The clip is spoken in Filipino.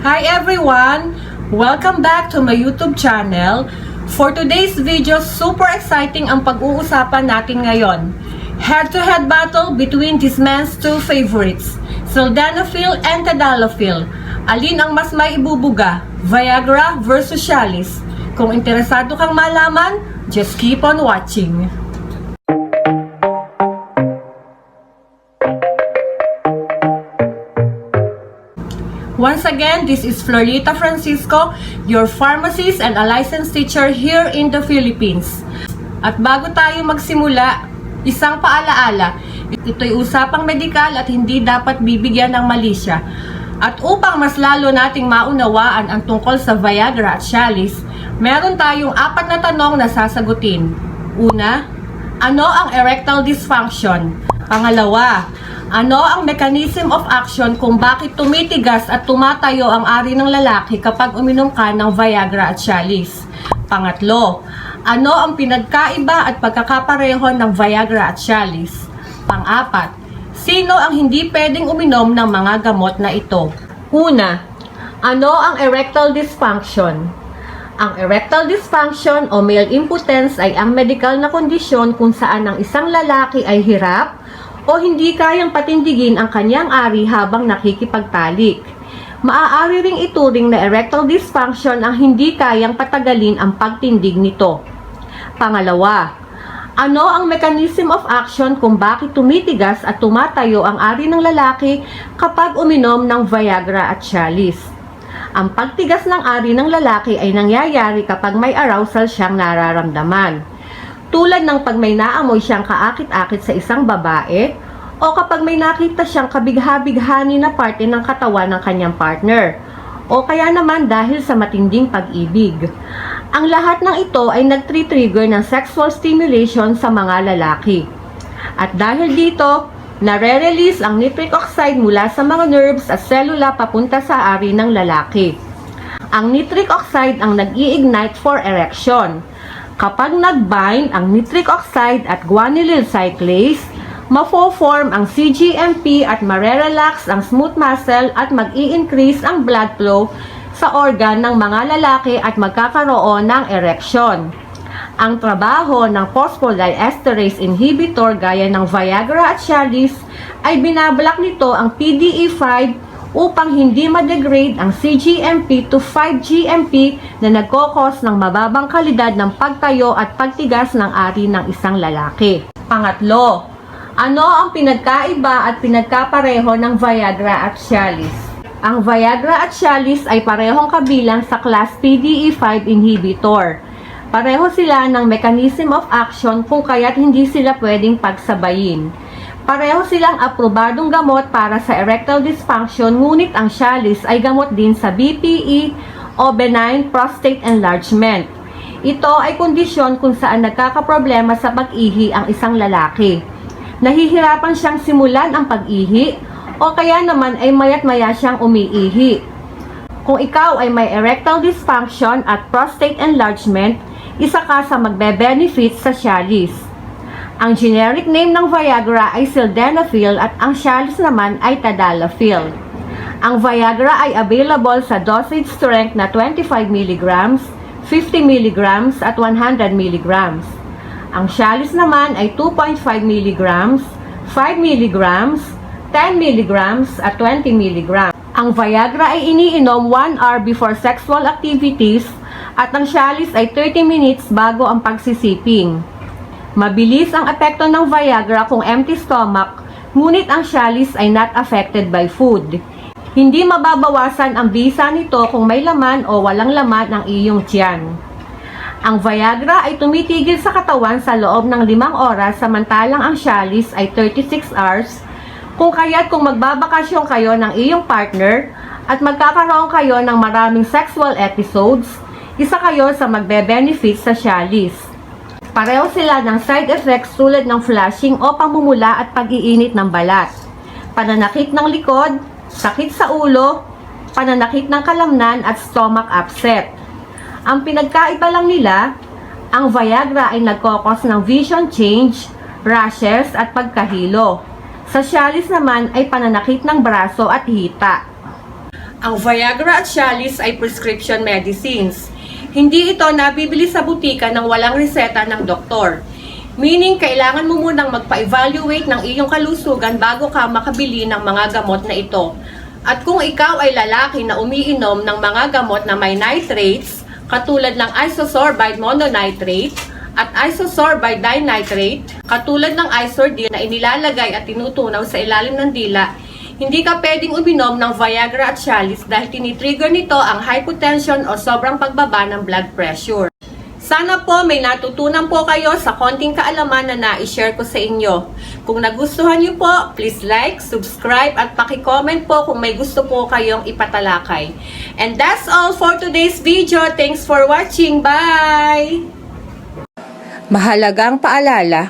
Hi everyone! Welcome back to my YouTube channel. For today's video, super exciting ang pag-uusapan natin ngayon. Head-to-head battle between this man's two favorites, Sildenafil and Tadalafil. Alin ang mas may ibubuga, Viagra versus Cialis? Kung interesado kang malaman, just keep on watching. Once again, this is Florita Francisco, your pharmacist and a licensed teacher here in the Philippines. At bago tayo magsimula, isang paalaala. Ito'y usapang medikal at hindi dapat bibigyan ng malisya. At upang mas lalo nating maunawaan ang tungkol sa Viagra at Cialis, meron tayong apat na tanong na sasagutin. Una, ano ang erectile dysfunction? Pangalawa, ano ang mechanism of action kung bakit tumitigas at tumatayo ang ari ng lalaki kapag uminom ka ng Viagra at Cialis? Pangatlo, ano ang pinagkaiba at pagkakapareho ng Viagra at Cialis? Pang-apat, sino ang hindi pwedeng uminom ng mga gamot na ito? Una, ano ang erectile dysfunction? Ang erectile dysfunction o male impotence ay ang medical na kondisyon kung saan ang isang lalaki ay hirap o hindi kayang patindigin ang kanyang ari habang nakikipagtalik. Maaari ring ituring na erectile dysfunction ang hindi kayang patagalin ang pagtindig nito. Pangalawa, ano ang mechanism of action kung bakit tumitigas at tumatayo ang ari ng lalaki kapag uminom ng Viagra at Cialis? Ang pagtigas ng ari ng lalaki ay nangyayari kapag may arousal siyang nararamdaman. Tulad ng pag may naamoy siyang kaakit-akit sa isang babae o kapag may nakita siyang kabigha-bighani na parte ng katawan ng kanyang partner o kaya naman dahil sa matinding pag-ibig. Ang lahat ng ito ay nagtre-trigger ng sexual stimulation sa mga lalaki. At dahil dito, nare-release ang nitric oxide mula sa mga nerves at selula papunta sa ari ng lalaki. Ang nitric oxide ang nag-i-ignite for erection. Kapag nag-bind ang nitric oxide at guanylyl cyclase, mafo-form ang CGMP at marerelax ang smooth muscle at mag-i-increase ang blood flow sa organ ng mga lalaki at magkakaroon ng erection. Ang trabaho ng phosphodiesterase inhibitor gaya ng Viagra at Cialis ay binabalak nito ang PDE5 upang hindi ma-degrade ang CGMP to 5GMP na nagkokos ng mababang kalidad ng pagtayo at pagtigas ng ari ng isang lalaki. Pangatlo, ano ang pinagkaiba at pinagkapareho ng Viagra at Cialis? Ang Viagra at Cialis ay parehong kabilang sa class PDE5 inhibitor. Pareho sila ng mechanism of action kung kaya't hindi sila pwedeng pagsabayin. Pareho silang aprobadong gamot para sa erectile dysfunction ngunit ang Cialis ay gamot din sa BPE o benign prostate enlargement. Ito ay kondisyon kung saan nagkakaproblema sa pag-ihi ang isang lalaki. Nahihirapan siyang simulan ang pag-ihi o kaya naman ay mayat maya siyang umiihi. Kung ikaw ay may erectile dysfunction at prostate enlargement, isa ka sa magbe-benefit sa Cialis. Ang generic name ng Viagra ay Sildenafil at ang Cialis naman ay Tadalafil. Ang Viagra ay available sa dosage strength na 25 mg, 50 mg at 100 mg. Ang Cialis naman ay 2.5 mg, 5 mg, 10 mg at 20 mg. Ang Viagra ay iniinom 1 hour before sexual activities at ang Cialis ay 30 minutes bago ang pagsisiping. Mabilis ang epekto ng Viagra kung empty stomach, ngunit ang Cialis ay not affected by food. Hindi mababawasan ang bisa nito kung may laman o walang laman ang iyong tiyan. Ang Viagra ay tumitigil sa katawan sa loob ng limang oras samantalang ang Cialis ay 36 hours kung kaya't kung magbabakasyon kayo ng iyong partner at magkakaroon kayo ng maraming sexual episodes, isa kayo sa magbe-benefit sa Cialis. Pareho sila ng side effects tulad ng flushing o pamumula at pag-iinit ng balat, pananakit ng likod, sakit sa ulo, pananakit ng kalamnan at stomach upset. Ang pinagkaiba lang nila, ang Viagra ay nagkokos ng vision change, rashes at pagkahilo. Sa Cialis naman ay pananakit ng braso at hita. Ang Viagra at Cialis ay prescription medicines. Hindi ito nabibili sa butika ng walang reseta ng doktor. Meaning, kailangan mo munang magpa-evaluate ng iyong kalusugan bago ka makabili ng mga gamot na ito. At kung ikaw ay lalaki na umiinom ng mga gamot na may nitrates, katulad ng isosorbide mononitrate at isosorbide dinitrate, katulad ng isordil na inilalagay at tinutunaw sa ilalim ng dila, hindi ka pwedeng uminom ng Viagra at Cialis dahil tinitrigger nito ang hypotension o sobrang pagbaba ng blood pressure. Sana po may natutunan po kayo sa konting kaalaman na na-share ko sa inyo. Kung nagustuhan niyo po, please like, subscribe at paki-comment po kung may gusto po kayong ipatalakay. And that's all for today's video. Thanks for watching. Bye! Mahalagang paalala,